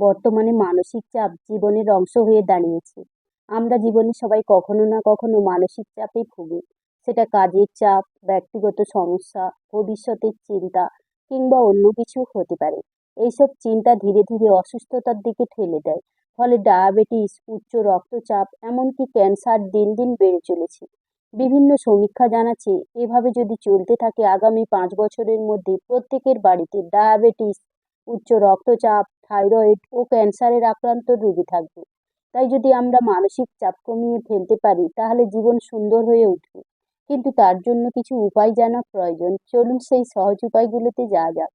বর্তমানে মানসিক চাপ জীবনের অংশ হয়ে দাঁড়িয়েছে। আমরা জীবনে সবাই কখনো না কখনো মানসিক চাপে ভুগি। সেটা কাজের চাপ, ব্যক্তিগত সমস্যা, ভবিষ্যতের চিন্তা কিংবা অন্য কিছু হতে পারে। এইসব চিন্তা ধীরে ধীরে অসুস্থতার দিকে ঠেলে দেয়। ফলে ডায়াবেটিস, উচ্চ রক্তচাপ, এমনকি ক্যান্সার দিন দিন বেড়ে চলেছে। বিভিন্ন সমীক্ষা জানাচ্ছে, এভাবে যদি চলতে থাকে আগামী পাঁচ বছরের মধ্যে প্রত্যেকের বাড়িতে ডায়াবেটিস, উচ্চ রক্তচাপ থাইরয়েড ও ক্যান্সারের আক্রান্ত রোগী থাকবে। তাই যদি আমরা মানসিক চাপ কমিয়ে ফেলতে পারি, তাহলে জীবন সুন্দর হয়ে উঠবে। কিন্তু তার জন্য কিছু উপায় জানা প্রয়োজন। চলুন সেই সহজ উপায়গুলোতে যাওয়া যাক।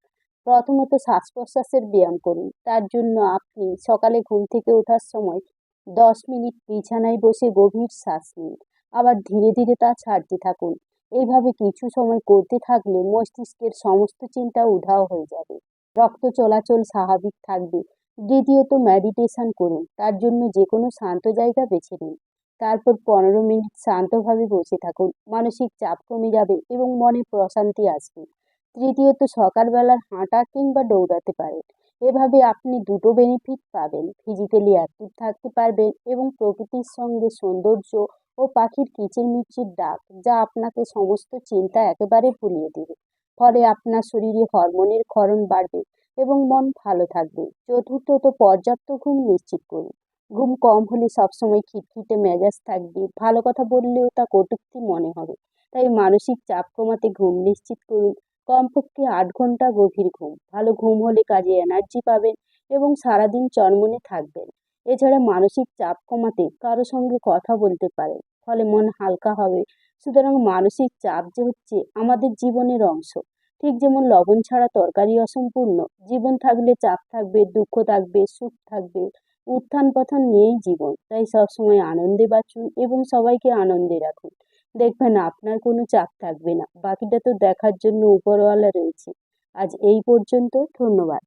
প্রথমত শ্বাস প্রশ্বাসের ব্যায়াম করুন। তার জন্য আপনি সকালে ঘুম থেকে ওঠার সময় দশ মিনিট বিছানায় বসে গভীর শ্বাস নিন। আবার ধীরে ধীরে তা ছাড়তে থাকুন। এইভাবে কিছু সময় করতে থাকলে মস্তিষ্কের সমস্ত চিন্তা উধাও হয়ে যাবে। রক্ত চলাচল স্বাভাবিক থাকবে। দ্বিতীয়ত মেডিটেশন করুন। তার জন্য যে কোনো শান্ত জায়গা বেছে নিন। তারপর পনেরো মিনিট শান্তভাবে বসে থাকুন। মানসিক চাপ কমে যাবে এবং মনে প্রশান্তি আসবে। তৃতীয়ত সকালবেলার হাঁটা কিংবা দৌড়াতে পারেন। এভাবে আপনি দুটো বেনিফিট পাবেন। ফিজিক্যালি অ্যাক্টিভ থাকতে পারবেন এবং প্রকৃতির সঙ্গে সৌন্দর্য ও পাখির কিচিরমিচির ডাক, যা আপনাকে সমস্ত চিন্তা একেবারে ভুলিয়ে দেবে। ফলে আপনার শরীরে হরমোনের ক্ষরণ বাড়বে। এবং মন ভালো থাকবে। চতুর্থত পর্যাপ্ত ঘুম নিশ্চিত করুন ঘুম কম হলে সবসময় খিটখিটে মেজাজ থাকবে। ভালো কথা বললেও তা কটূক্তি মনে হবে। তাই মানসিক চাপ কমাতে ঘুম নিশ্চিত করুন। কমপক্ষে আট ঘণ্টা গভীর ঘুম। ভালো ঘুম হলে কাজে এনার্জি পাবেন এবং সারাদিন চনমনে থাকবেন। এছাড়া মানসিক চাপ কমাতে কারও সঙ্গে কথা বলতে পারেন, ফলে মন হালকা হবে। সুতরাং মানসিক চাপ যে হচ্ছে আমাদের জীবনের অংশ। ঠিক যেমন লবণ ছাড়া তরকারি অসম্পূর্ণ। জীবন থাকলে চাপ থাকবে, দুঃখ থাকবে, সুখ থাকবে। উত্থান পথন নিয়েই জীবন। তাই সবসময় আনন্দে বাঁচুন এবং সবাইকে আনন্দে রাখুন। দেখবেন আপনার কোনো চাপ থাকবে না। বাকিটা তো দেখার জন্য উপরওয়ালা রয়েছে। আজ এই পর্যন্ত, ধন্যবাদ।